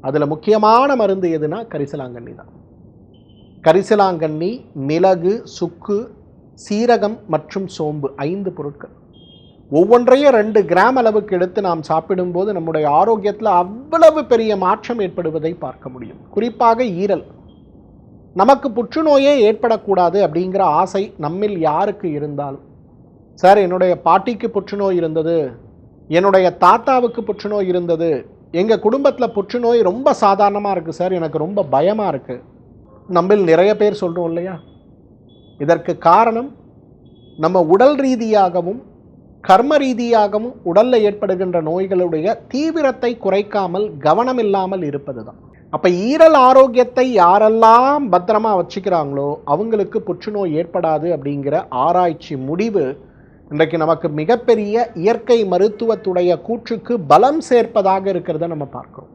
அதில் முக்கியமான மருந்து எதுனா கரிசலாங்கண்ணி தான். கரிசலாங்கண்ணி மிளகு சுக்கு சீரகம் மற்றும் சோம்பு ஐந்து பொருட்கள். ஒவ்வொன்றையும் ரெண்டு கிராம் அளவுக்கு எடுத்து நாம் சாப்பிடும்போது நம்முடைய ஆரோக்கியத்தில் அவ்வளவு பெரிய மாற்றம் ஏற்படுவதை பார்க்க முடியும். குறிப்பாக ஈரல். நமக்கு புற்றுநோயே ஏற்படக்கூடாது அப்படிங்கிற ஆசை நம்மில் யாருக்கு இருந்தாலும். சார் என்னுடைய பாட்டிக்கு புற்றுநோய் இருந்தது. என்னுடைய தாத்தாவுக்கு புற்றுநோய் இருந்தது. எங்கள் குடும்பத்தில் புற்றுநோய் ரொம்ப சாதாரணமாக இருக்குது சார். எனக்கு ரொம்ப பயமாக இருக்குது நம்மில் நிறைய பேர் சொல்கிறோம் இல்லையா? இதற்கு காரணம் நம்ம உடல் ரீதியாகவும் கர்ம ரீதியாகவும் உடலில் ஏற்படுகின்ற நோய்களுடைய தீவிரத்தை குறைக்காமல் கவனம் இல்லாமல் இருப்பது தான் அப்போ ஈரல் ஆரோக்கியத்தை யாரெல்லாம் பத்திரமா வச்சுக்கிறாங்களோ அவங்களுக்கு புற்றுநோய் ஏற்படாது அப்படிங்கிற ஆராய்ச்சி முடிவு இன்றைக்கு நமக்கு மிகப்பெரிய இயற்கை மருத்துவத்துடைய கூற்றுக்கு பலம் சேர்ப்பதாக இருக்கிறத நம்ம பார்க்குறோம்.